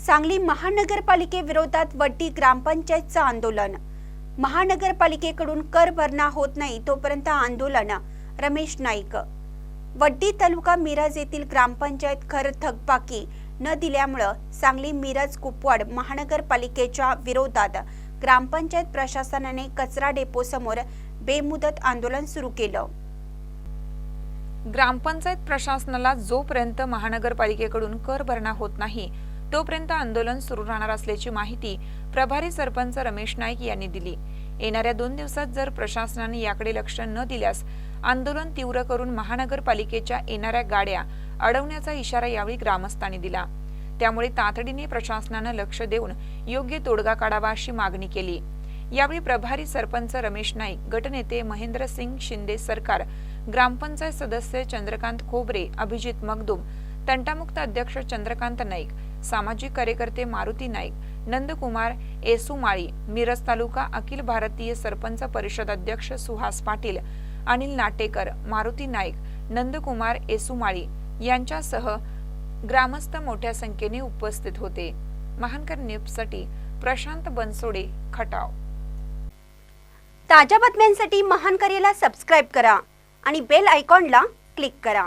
सांगली महानगरपालिकेविरोधात वड्डी ग्रामपंचायतचं आंदोलन. महानगरपालिकेकडून कर भरणा होत नाही तोपर्यंत आंदोलन. रमेश नाईक. वड्डी तालुका मिरज येथील ग्रामपंचायत खर थकबाकी न दिल्यामुळं सांगली मिरज कुपवाड महानगरपालिकेच्या विरोधात ग्रामपंचायत प्रशासनाने कचरा डेपो समोर बेमुदत आंदोलन सुरू केलं. ग्रामपंचायत प्रशासनाला जोपर्यंत महानगरपालिकेकडून कर भरणा होत नाही तोपर्यंत आंदोलन सुरू राहणार असल्याची माहिती प्रभारी सरपंच रमेश नाईक यांनी दिली. येणाऱ्या दोन दिवसात जर प्रशासनाने याकडे लक्ष न दिल्यास आंदोलन तीव्र करून महानगरपालिकेच्या येणाऱ्या गाड्या अडवण्याचा इशारा यावेळी ग्रामस्थांनी दिला. त्यामुळे तातडीने प्रशासनानं लक्ष देऊन योग्य तोडगा काढावा अशी मागणी केली. यावेळी प्रभारी सरपंच रमेश नाईक गटनेते महेंद्र सिंग शिंदे सरकार ग्रामपंचायत सदस्य चंद्रकांत खोबरे अभिजित मगदुम तंटामुक्त अध्यक्ष चंद्रकांत नाईक सामाजिक कार्यकर्ते मारुती नाईक नंदकुमार येसुमाळी मिरज तालुका अखिल भारतीय सरपंच परिषद अध्यक्ष सुहास पाटील अनिल नाटेकर मारुती नाईक नंदकुमार येसुमाळी यांच्यासह ग्रामस्थ मोठ्या संख्येने उपस्थित होते. महानकर न्यूजसाठी प्रशांत बनसोडे खटाव. ताज्या बातम्यांसाठी महानकरेला सबस्क्राईब करा आणि बेल आयकॉनला क्लिक करा.